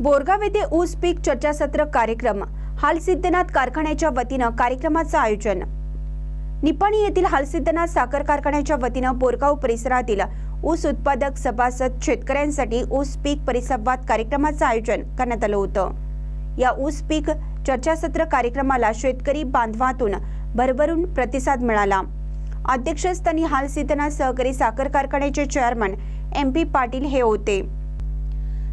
बोरगाव येथे ऊस पीक चर्चासत्र कार्यक्रम हालसिद्धनाथ कारखान्याच्या वतीनं कार्यक्रमाचं आयोजन. निपाणी येथील हालसिद्धनाथ साखर कारखान्याच्या वतीनं बोरगाव परिसरातील ऊस उत्पादक सभासद शेतकऱ्यांसाठी ऊस पीक परिसंवाद कार्यक्रमाचं आयोजन करण्यात आलं होतं. या ऊस पीक चर्चासत्र कार्यक्रमाला शेतकरी बांधवातून भरभरून प्रतिसाद मिळाला. अध्यक्षस्थानी हालसिद्धनाथ सहकारी साखर कारखान्याचे चेअरमन एम पी पाटील हे होते.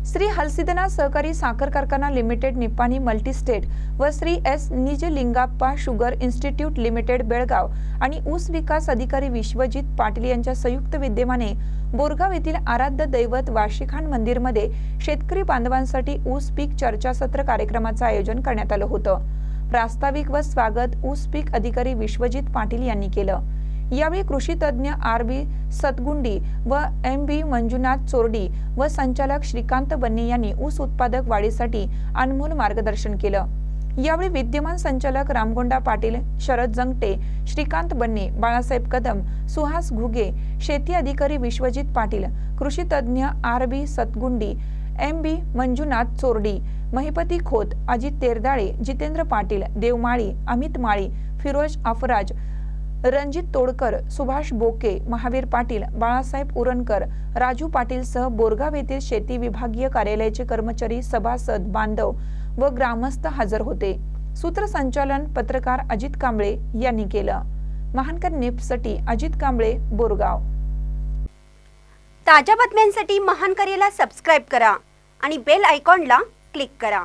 श्री हलसिदना सहकारी साखर कारखाना लिमिटेड निपाणी मल्टीस्टेट व Shri S Nijalingappa sugar institute limited Belgaum आणि ऊस विकास अधिकारी विश्वजित पाटील यांच्या संयुक्त विद्यमाने बोरगाव येथील आराध्य दैवत वार्षिकान मंदिरमध्ये शेतकरी बांधवांसाठी ऊस पीक चर्चासत्र कार्यक्रमाचं आयोजन करण्यात आलं होतं. प्रास्ताविक व स्वागत ऊस पीक अधिकारी विश्वजित पाटील यांनी केलं. यावेळी कृषी तज्ज्ञ आर बी सतगुंडी व एम बी मंजुनाथ चोरडी व संचालक श्रीकांत बन्ने यांनी ऊस उत्पादक वाढीसाठी अनमोल मार्गदर्शन केलं. यावेळी विद्यमान संचालक रामगोंडा पाटील शरद जंगटे श्रीकांत बन्ने बाळासाहेब कदम सुहास घुगे शेती अधिकारी विश्वजित पाटील कृषी तज्ज्ञ R B Satgundi M B Manjunath Chordi Mahipati Khot Ajit Terdale Jitendra Patil Devmali Amit Mali Firoz Afraj Ranjit Todkar Subhash Boke Mahavir Patil Balasaheb Urankar Raju पाटीलसह Borgaon येथील शेती विभागीय कार्यालयाचे कर्मचारी सभासद बांधव व ग्रामस्थ हजर होते. सूत्रसंचालन पत्रकार अजित कांबळे यांनी केलं. महानकर नेपसाठी अजित कांबळे बोरगाव. ताज्या बातम्यांसाठी महानकरेला सबस्क्राईब करा आणि बेल आयकॉनला क्लिक करा.